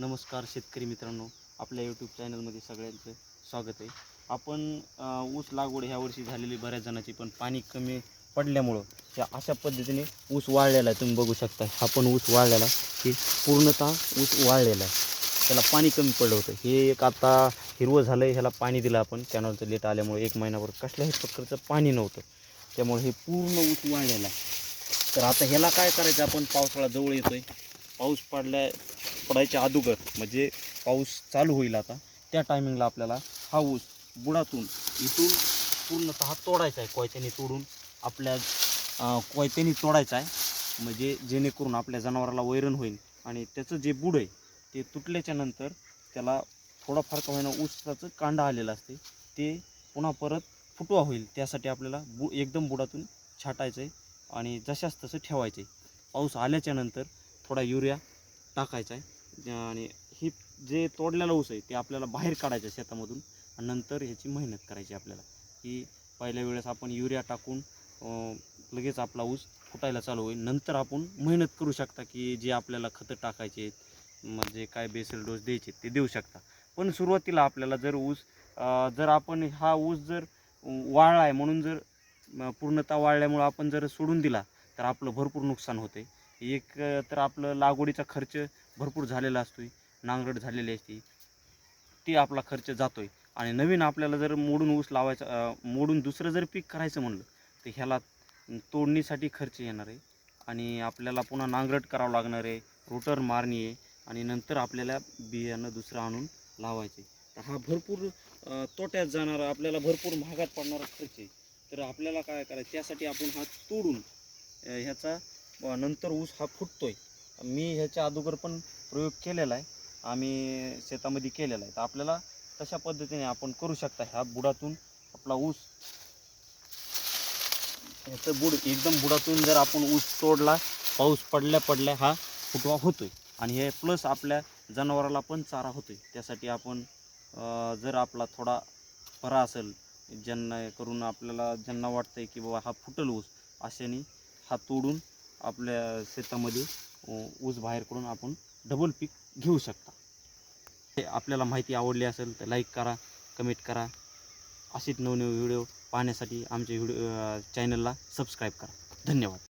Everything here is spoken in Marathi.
नमस्कार शेतकरी मित्रांनो आपल्या यूट्यूब चॅनलमध्ये सगळ्यांचं स्वागत आहे. आपण ऊस लागवड ह्या वर्षी झालेली बऱ्याच जणांची पण पाणी कमी पडल्यामुळं त्या अशा पद्धतीने ऊस वाळलेला आहे. तुम्ही बघू शकता हा पण ऊस वाळलेला की पूर्णतः ऊस वाळलेला आहे. त्याला पाणी कमी पडलं होतं. हे एक आता हिरवं झालं आहे ह्याला पाणी दिलं आपण. कॅनॉलचं लेट आल्यामुळे एक महिनाभर कसल्याही प्रकारचं पाणी नव्हतं. त्यामुळे हे पूर्ण ऊस वाळलेलं आहे. तर आता ह्याला काय करायचं? आपण पावसाळा जवळ आहे पाऊस पडल्या पडायच्या अगोदर म्हणजे पाऊस चालू होईल आता त्या टायमिंगला आपल्याला हा ऊस बुडातून इथून पूर्णतः तोडायचा आहे कोयत्याने तोडून आपल्या कोयत्याने तोडायचा आहे. म्हणजे जेणेकरून आपल्या जनावराला वैरण होईल आणि त्याचं जे बुड आहे ते तुटल्याच्या नंतर त्याला थोडाफार का होईना ऊसाचं कांडा आलेलं असते. ते पुन्हा परत फुटवा होईल त्यासाठी आपल्याला बु एकदम बुडातून छाटायचं आहे आणि जशास तसं ठेवायचं आहे. पाऊस आल्याच्यानंतर थोडा युरिया टाकायचा आहे. आणि ही जे तोडलेलं ऊस आहे ते आपल्याला बाहेर काढायचं शेतामधून. आणि नंतर ह्याची मेहनत करायची आपल्याला. की पहिल्या वेळेस आपण युरिया टाकून लगेच आपला ऊस फुटायला चालू होईल. नंतर आपण मेहनत करू शकता की जे आपल्याला खतं टाकायचे आहेत म्हणजे काय बेसल डोस द्यायचे ते देऊ शकता. पण सुरुवातीला आपल्याला जर ऊस जर आपण हा ऊस जर वाळला आहे म्हणून जर पूर्णता पूर्णतः वाळल्यामुळं आपण जर सोडून दिला तर आपलं भरपूर नुकसान होते एक तर आपलं लागवडीचा खर्च भरपूर झालेला असतो नांगरट झालेली असते. ती आपला खर्च जातो आहे आणि नवीन आपल्याला जर मोडून ऊस लावायचा मोडून दुसरं जर पीक करायचं म्हणलं तर ह्याला तोडणीसाठी खर्च येणार आहे. आणि आपल्याला पुन्हा नांगरट करावं लागणार आहे रोटर मारणी आहे आणि नंतर आपल्याला बियाणं दुसरं आणून लावायचे. तर हा भरपूर तोट्यात जाणारा आपल्याला भरपूर महागात पडणारा खर्च आहे. तर आपल्याला काय करायचं त्यासाठी आपण हा तोडून ह्याचा नंतर ऊस हा फुटतोय. मी ह्याच्या अगोदर पण प्रयोग केलेला आहे. आम्ही शेतामध्ये केलेला आहे. तर आपल्याला तशा पद्धतीने आपण करू शकता ह्या बुडातून आपला ऊस. ह्याचं बुड एकदम बुडातून जर आपण ऊस तोडला पाऊस पडल्या पडल्या हा फुटवा होतोय. आणि हे प्लस आपल्या जनावराला पण चारा होतोय. त्यासाठी आपण जर आपला थोडा परा असेल ज्यांना करून आपल्याला ज्यांना वाटतंय की बाबा हा फुटल ऊस अशाने हा तोडून आपल्या शेतामध्ये ऊस बाहेर करून आपण डबल पीक घेऊ शकता. हे आपल्याला माहिती आवडली असेल तर लाईक करा कमेंट करा. असेच नवनवे व्हिडिओ पाहण्यासाठी आमच्या व्हिडिओ चॅनलला सबस्क्राईब करा. धन्यवाद.